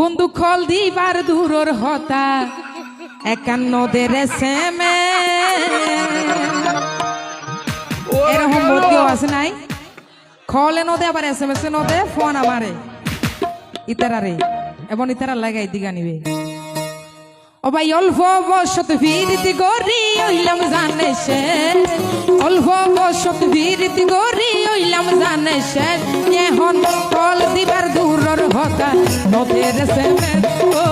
বন্ধু খল দিবার দূরর হতা। একান্ন দেরে সেমে এরকম ভর্তিও আছে নাই? খলে নদে আবার এস এম এস নদে ফোন আমারে। ইতারারে এবং ইতারা লাগাই দিগা নিবে। ও ভাই অল্প বসত ভিড়তি গরি হইলাম জানে সে অল্প বসত ভিড়তি গরি হইলাম জানে সে এখন কল হতা নদের সেমে ও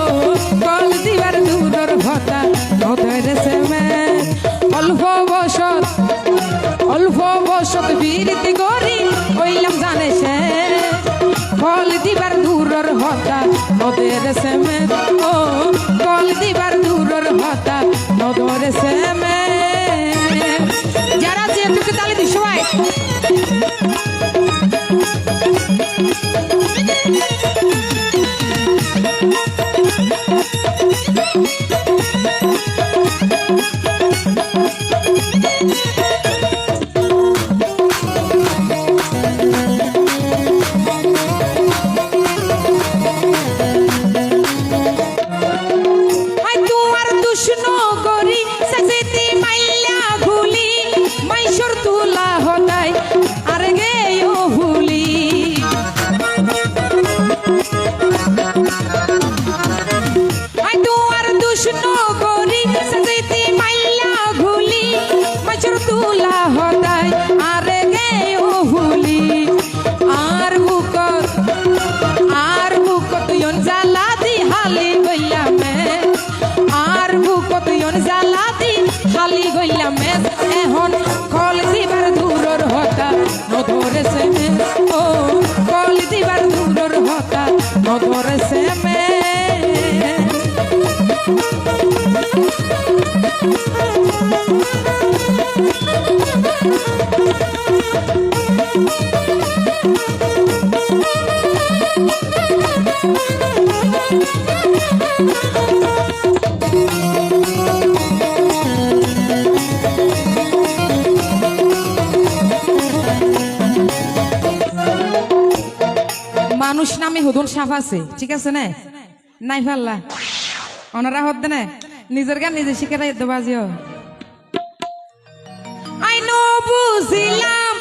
কল দিবার দূরর হতা নদের সেমে অল্প বসত অল্প বসত ভিড়তি গরি হইলাম জানে সে। ফল দিবার দূরর হতা নদের সেমে ও ফল দিবার দূরর হতা নদর সেমে যারা যে দুটো তালে দিস গইলামে এখন কল দিবার দূরর হতা নধরে সেমে ও কল দিবার দূরর হতা নধরে মানুষ নামে হুদুন সাফ আছে, ঠিক আছে না? নাই ফাল্লা। ওনারা হতে না? নিজের গান নিজে শিখে দেবা বাজিও বুঝিলাম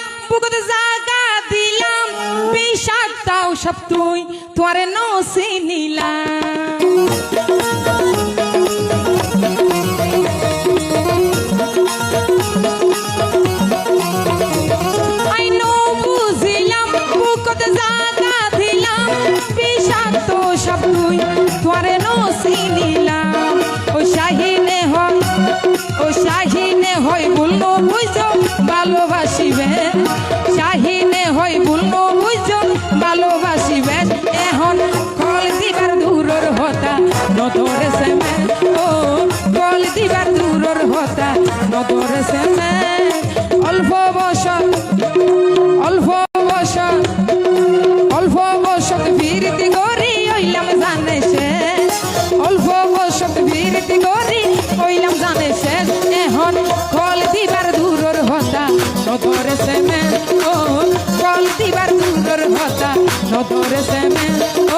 জাগা দিলাম বিষাক্তাও সব তুই তোরে নিলাম বিষাক্ত সব তুই তোরে নসি নিলাম ও শাহিনে হয়, ও শাহিনে হয় বলল বুঝো ভালোবাসিবে শাহিনে হয় বলল বুঝো ভালোবাসিবে এখন কল দিবার দূরর হতা নতর সেমে ও কল দিবার দূরর হতা নতর সেমে নধরে সেমে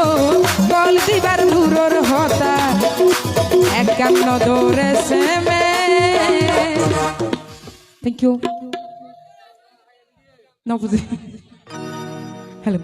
ও কল দিবার দূরর হতা একান্ন দৌড়ে সেমে। থ্যাংক ইউ না বুঝি হ্যালো